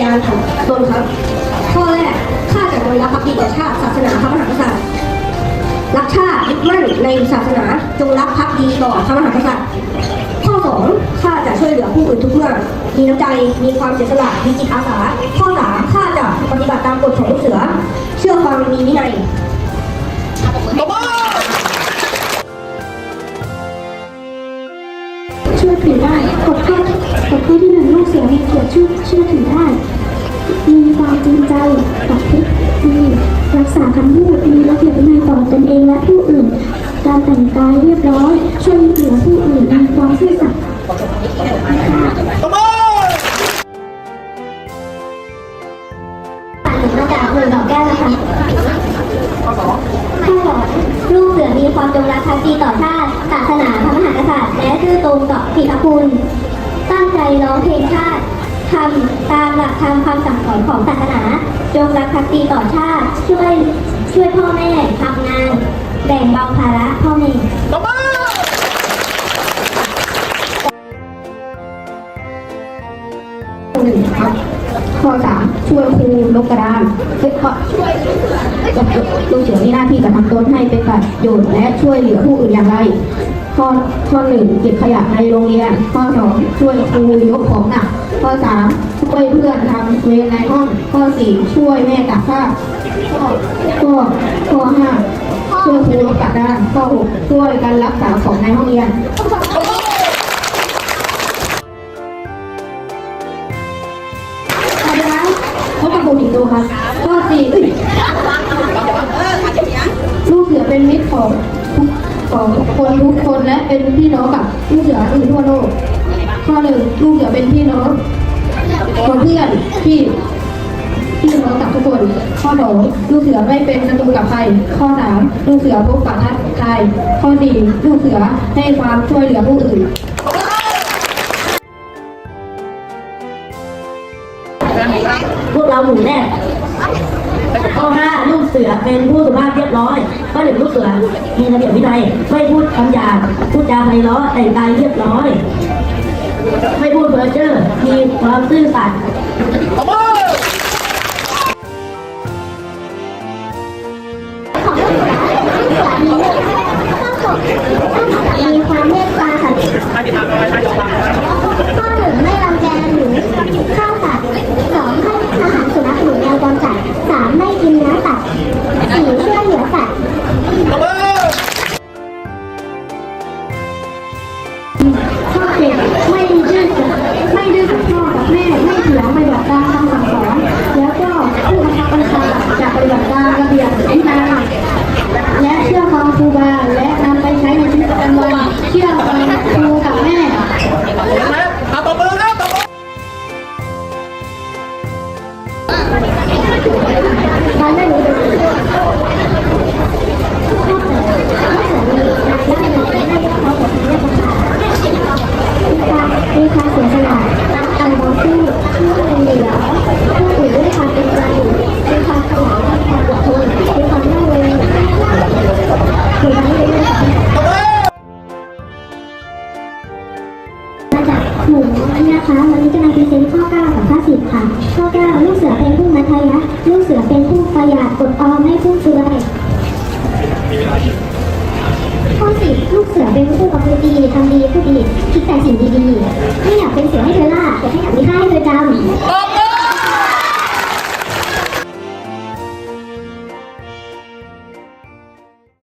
ยานของตนครับ ข้อแรกข้าจะโดยรักภักดีต่อชาติศาสนาพระมหากษัตริย์รักชาติยึดมั่นในศาสนาจงรักภักดีต่อพระมหากษัตริย์ข้อสองข้าจะช่วยเหลือผู้อื่นทุกเมื่อมีน้ำใจมีความเสียสละมีจิตอาสา ข้อสามข้าจะปฏิบัติตามกฎของลูกเสือ เชื่อฟังมีวินัย ที่หนึ่งลูกเกียรติเชื่อเชื่อถือได้ มีความจริงใจตัดพิษดีรักษาคำพูดมีระเบียบวินัยต่อตนเองและผู้อื่น การแต่งกายเรียบร้อย ช่วยเหลือผู้อื่นมีความซื่อสัตย์มาจากอำเภอหนองแก้วนะคะข้อสองลูกเสือมีความจงรักภักดีต่อชาติ ศาสนาพระมหากษัตริย์และซื่อตรงต่อผิดคุณตั้งใจ ร้องเพลงชาติทำตามหลักธรรมคำสั่งสอนของศาสนา จงรักภักดีต่อชาติช่วยช่วยพ่อแม่ทำงาน แบ่งเบาภาระพ่อแม่หนึ่งครับ ข้อสามช่วยครูลบกระดานเฮ้ยข้อช่วยลูกเสือมีหน้าที่กระทำตนให้เป็นประโยชน์และช่วยเหลือผู้อื่นอย่างไร ข้อข้อหนึ่งเก็บขยะในโรงเรียน ข้อสองช่วยครูยกของหนัก ข้อสามช่วยเพื่อนทำเวรในห้อง ข้อสี่ช่วยแม่ตักผ้าข้อข้อข้อห้าช่วยครูลบกระดานข้อหกช่วยกันรักษาของในห้องเรียน ครับข้อสี่ลูกเสือเป็นมิตรของของคนทุกคนและเป็นพี่น้องกับลูกเสืออื่นทั่วโลก ข้อหนึ่งลูกเสือเป็นพี่น้องคนเพื่อนพี่พี่น้องกับทุกคน ข้อสองลูกเสือไม่เป็นศัตรูกับใคร ข้อสามลูกเสือพบปะทักทายข้อสี่ลูกเสือให้ความช่วยเหลือผู้อื่นพว กเราหมูแรกข้อห้าลูกเสือเป็นผู้สุภาพเรียบร้อยข้อหนึ่งลูกเสือมีระเบียบวินัยไม่พูดคำหยาบพูดจาไพเราะแต่งกายเรียบร้อย ไม่พูดเพ้อเจ้อมีความซื่อสัตย์มีความเมตตาสันติข้อหนึ่งไม่รัง ดื้อกับพ่อกับแม่ไม่เถียงปฏิบัติตามคำสั่งสอน หมูนี้นะคะวันนี้จะนำพรีเซนต์ข้อ9กับข้อ10ค่ะข้อ9ลูกเสือเป็นผู้มัธยัสลูกเสือเป็นผู้ประหยัดอดออมไม่ฟุ่มเฟือยข้อ10ลูกเสือเป็นผู้ประพฤติดีทำดีพูดดีคิดแต่สิ่งดีๆไม่อยาก